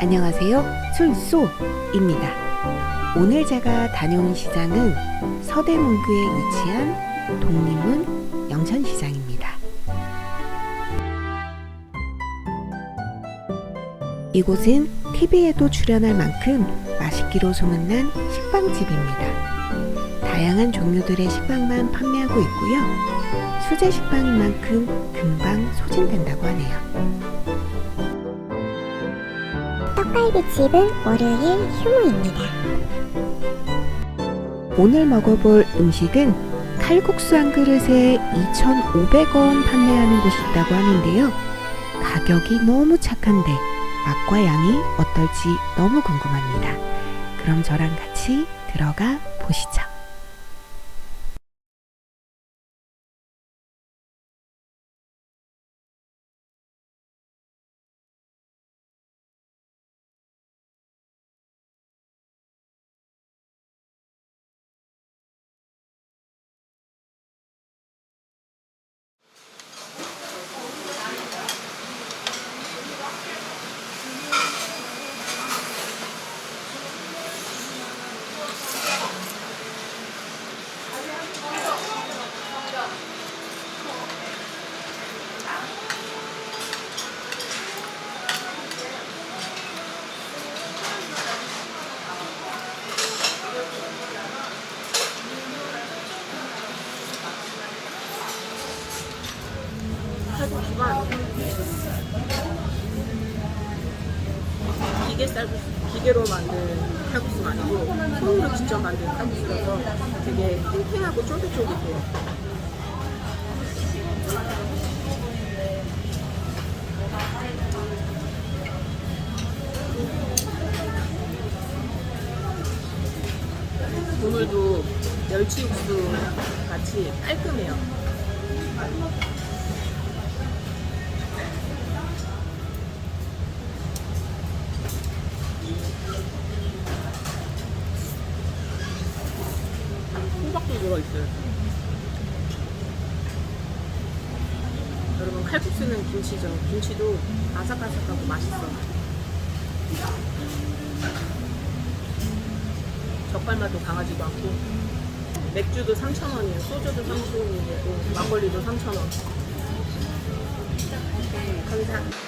안녕하세요. 술쏘입니다. 오늘 제가 다녀온 시장은 서대문구에 위치한 독립문 영천시장입니다. 이곳은 TV에도 출연할 만큼 맛있기로 소문난 식빵집입니다. 다양한 종류들의 식빵만 판매하고 있고요. 수제 식빵인 만큼 금방 소진된다고 하네요. 떡갈비집은 월요일 휴무입니다. 오늘 먹어볼 음식은 칼국수 한 그릇에 2,500원 판매하는 곳이 있다고 하는데요. 가격이 너무 착한데 맛과 양이 어떨지 너무 궁금합니다. 그럼 저랑 같이 들어가 보시죠. 기계 쌀국수, 기계로 만든 칼국수가 아니고 손으로 직접 만든 칼국수라서 되게 탱탱하고 쫄깃쫄깃해요. 국물도 멸치 육수 같이 깔끔해요. 호박도 들어있어요. 여러분 칼국수는 김치죠. 김치도 아삭아삭하고 맛있어. 젓갈맛도 강하지도 않고 맥주도 3,000원이에요. 소주도 3,000원이고 막걸리도 3,000원. 감사합니다.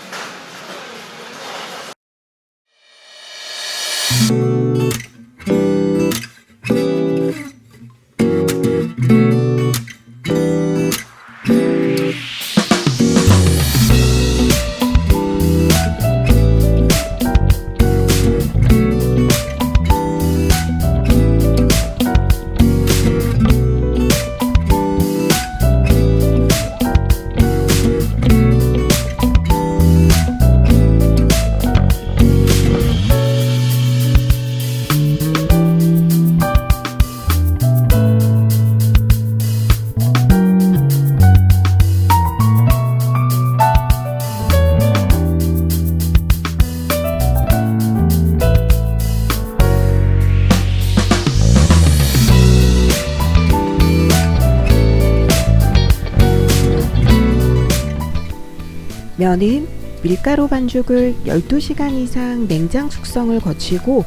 면은 밀가루 반죽을 12시간 이상 냉장 숙성을 거치고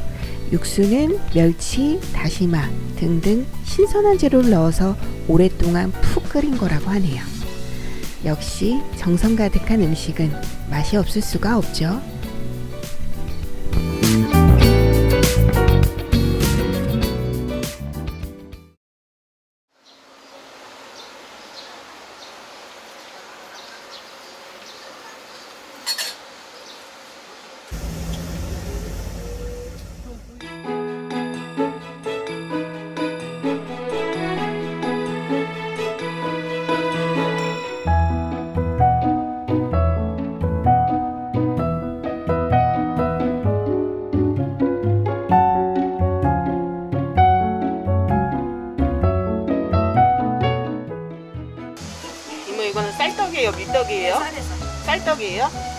육수는 멸치, 다시마 등등 신선한 재료를 넣어서 오랫동안 푹 끓인 거라고 하네요. 역시 정성 가득한 음식은 맛이 없을 수가 없죠. 쌀떡이에요, 밀떡이에요?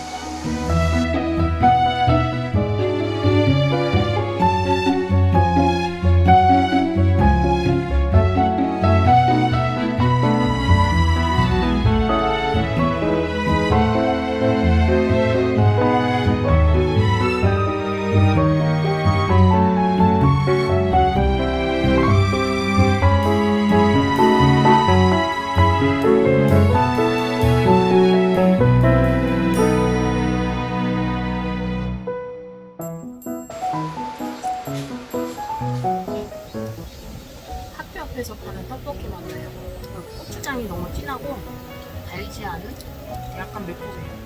집에서 파는 떡볶이 맛이에요. 고추장이 너무 진하고 달지 않은 약간 매콤해요.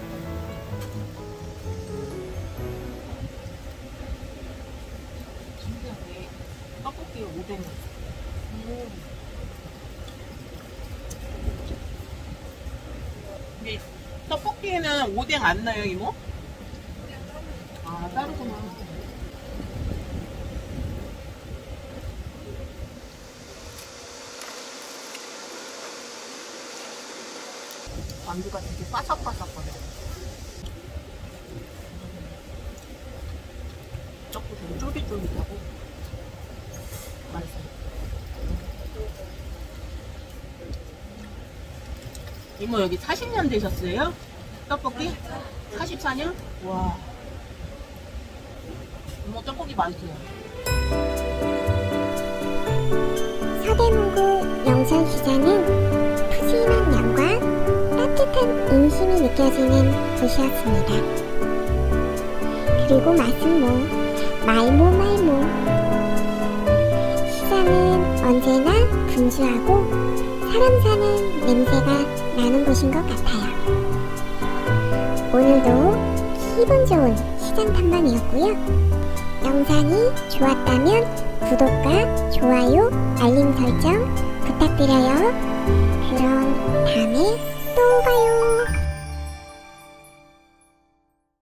떡볶이에 오뎅이 음. 떡볶이에는 오뎅 안 넣어요, 이모? 아, 따르구나. 만두가 되게 바삭바삭거려 떡도 되게 쫄깃쫄깃하고 맛있어요 이모 여기 40년 되셨어요? 떡볶이? 44년? 와 이모 떡볶이 영천시장은 푸짐한 양과 따뜻한 인심이 느껴지는 곳이었습니다. 그리고 맛은 뭐 말모 말모 시장은 언제나 분주하고 사람 사는 냄새가 나는 곳인 것 같아요. 오늘도 기분 좋은 시장 탐방이었고요. 영상이 좋았다면 구독과 좋아요, 알림 설정 부탁드려요. 그럼 다음에 拜拜哟。